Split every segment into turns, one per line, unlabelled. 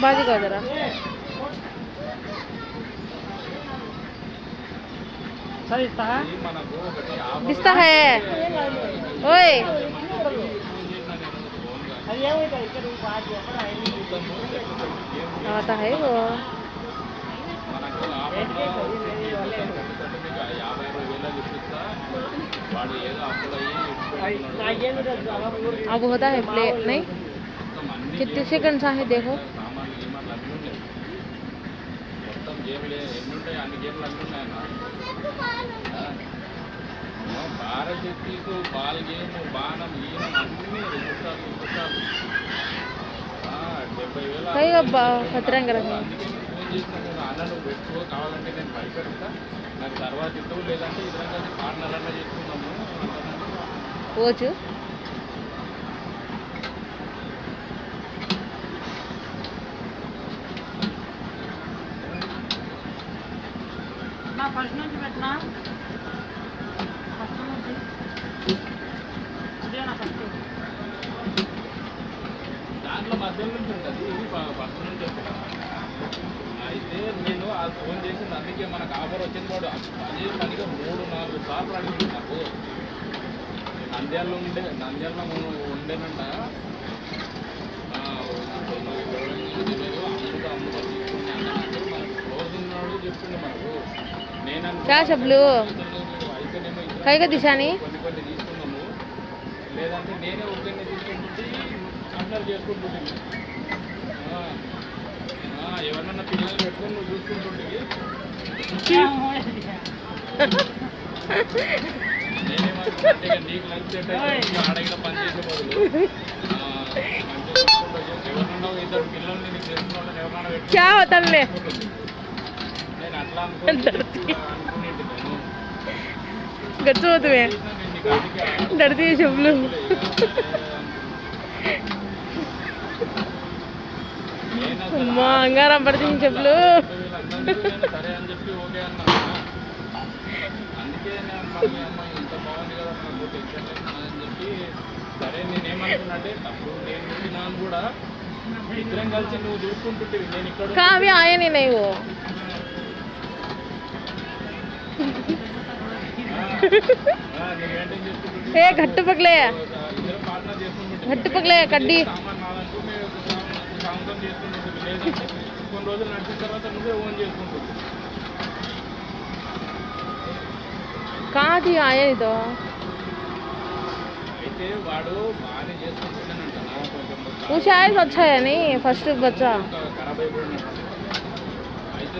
बाजी का जरा दिखता है? ओए। आता है वो। अब होता है प्ले नहीं? कितने सेकंड सा है देखो।
గేమ్లు ఎన్ని ఉంటాయి అన్ని గేమ్లు అన్నీ ఉన్నాయన్న భారత్ ఎత్తీసు బాల్ గేమ్ బాణం గీనం అన్నీ గుర్తాలు గుర్తాలు డెబ్బై వేల అన్న నువ్వు పెట్టుకో కావాలంటే నేను భయపెడతా నాకు తర్వాత ఇద్దరు లేదంటే ఇద్దరు పార్ట్నర్ అన్న చేసుకుందాము.
కోచ్ ఫస్ట్ నుంచి పెట్టినా ఫస్ట్ నుంచి ఇదే నా కష్టం
దాంట్లో మధ్యలో నుంచి ఉంటుంది. ఇది ఫస్ట్ నుంచి ఉంటుంది అయితే నేను ఆ ఫోన్ చేసింది అందుకే మనకు ఆఫర్ వచ్చింది వాడు అదే పనిగా మూడు నాలుగు సార్లు అడిగింది నాకు. నంద్యాలలో ఉండే నంద్యాలలో ఉండేనంట. ఒక్కరిని తీసుకుంటుంటే అందరు చేసుకుంటుంటే ఎవరన్నా పిల్లలు పెట్టుకొని నువ్వు చూసుకుంటుంటే నీకు లంచ్ పని చేసే బదులు. ఎవరన్నా ఇద్దరు పిల్లల్ని ఎవరన్నా
గడిచిపోతుమే
డడితే చెప్పులు.
అమ్మా అంగారం పడితే చెప్పులు.
సరే నేనేమనుకున్నాంటే తప్పుడు. నేను కూడా ఇద్దరం కలిసి నువ్వు చూసుకుంటుంటే నేను ఇక్కడ
కావి
ఏ గట్టు పగలే. గట్టు పగలే కడ్డి. కొన్ని రోజులు నడిచిన తర్వాత నువ్వే ఓన్ చేసుకుంటుంది
కాదు ఆయన ఇదో
అయితే వచ్చాయని ఫస్ట్ బచ్చా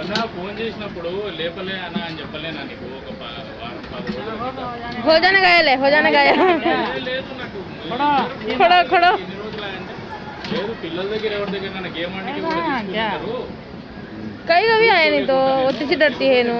మొన్న ఫోన్ చేసినప్పుడు లేపలే అన్న అని చెప్పలేనా నీకు ఒక ప- వారం పది రోజులు
हो जाने गया ले हो जाने गया
లేదు నాకు
खड़ो खड़ो
ఎన్ని రోజులు అంటే లేదు పిల్లల దగ్గర ఎవరి దగ్గర గేమ్ ఆడికి కూడా తీసుకుంటారు
कई कभी आए नहीं तो वो तुझे डरती है नू